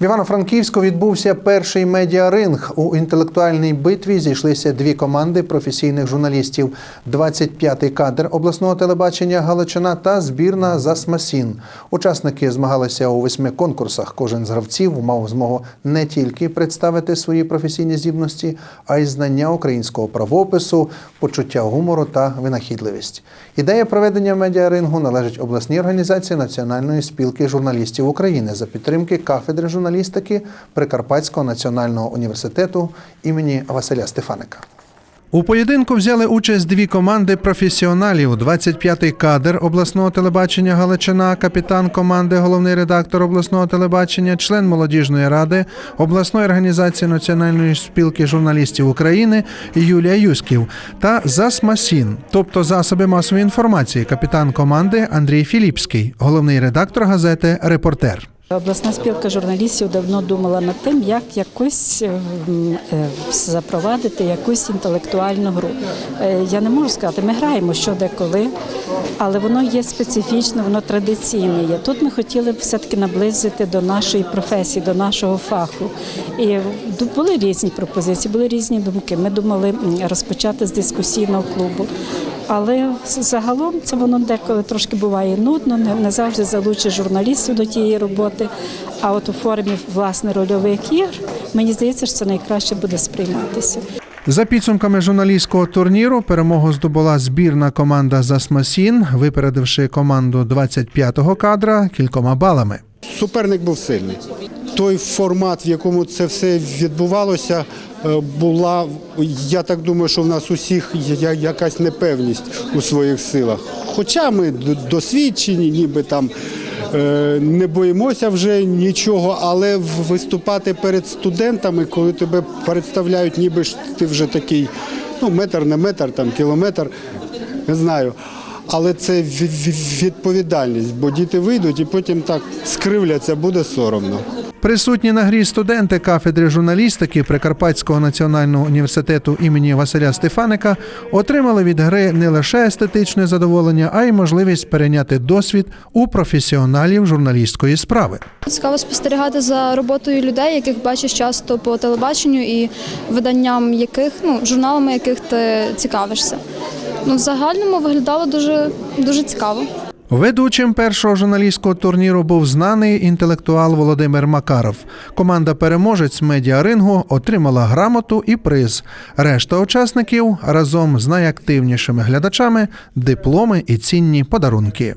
В Івано-Франківську відбувся перший медіаринг. У інтелектуальній битві зійшлися дві команди професійних журналістів: 25-й кадр обласного телебачення Галичина та збірна Засмасін. Учасники змагалися у восьми конкурсах. Кожен з гравців мав змогу не тільки представити свої професійні здібності, а й знання українського правопису, почуття гумору та винахідливість. Ідея проведення медіарингу належить обласній організації Національної спілки журналістів України за підтримки кафедри журналістики Прикарпатського національного університету імені Василя Стефаника. У поєдинку взяли участь дві команди професіоналів: 25-й кадр обласного телебачення Галичина, капітан команди, головний редактор обласного телебачення, член молодіжної ради обласної організації Національної спілки журналістів України Юлія Юськів та ЗАСМАСІН, тобто засоби масової інформації, капітан команди Андрій Філіпський, головний редактор газети Репортер. Обласна спілка журналістів давно думала над тим, як якось ем, е, запровадити якусь інтелектуальну гру. Е, Я не можу сказати, ми граємо що деколи, але воно є специфічне, воно традиційне є. Тут ми хотіли б все-таки наблизити до нашої професії, до нашого фаху. І були різні пропозиції, були різні думки. Ми думали розпочати з дискусійного клубу. Але загалом це воно деколи трошки буває нудно, не, завжди залучить журналістів до тієї роботи. А от у формі власне рольових ігр мені здається, що це найкраще буде сприйматися. За підсумками журналістського турніру перемогу здобула збірна команда Засмасін, випередивши команду 25-го кадра кількома балами. Суперник був сильний. Той формат, в якому це все відбувалося, е, була, я так думаю, що в нас усіх якась непевність у своїх силах. Хоча ми досвідчені, ніби там е, не боїмося вже нічого, але виступати перед студентами, коли тебе представляють, ніби ж ти вже такий, ну, метр не метр, там кілометр, не знаю. Але це ві- ві- відповідальність, бо діти вийдуть і потім так скривляться, буде соромно. Присутні на грі студенти кафедри журналістики Прикарпатського національного університету імені Василя Стефаника отримали від гри не лише естетичне задоволення, а й можливість перейняти досвід у професіоналів журналістської справи. Цікаво спостерігати за роботою людей, яких бачиш часто по телебаченню і виданням яких, ну, журналами яких ти цікавишся. Ну, в загальному виглядало дуже, дуже цікаво. Ведучим першого журналістського турніру був знаний інтелектуал Володимир Макаров. Команда переможець медіарингу отримала грамоту і приз. Решта учасників разом з найактивнішими глядачами дипломи і цінні подарунки.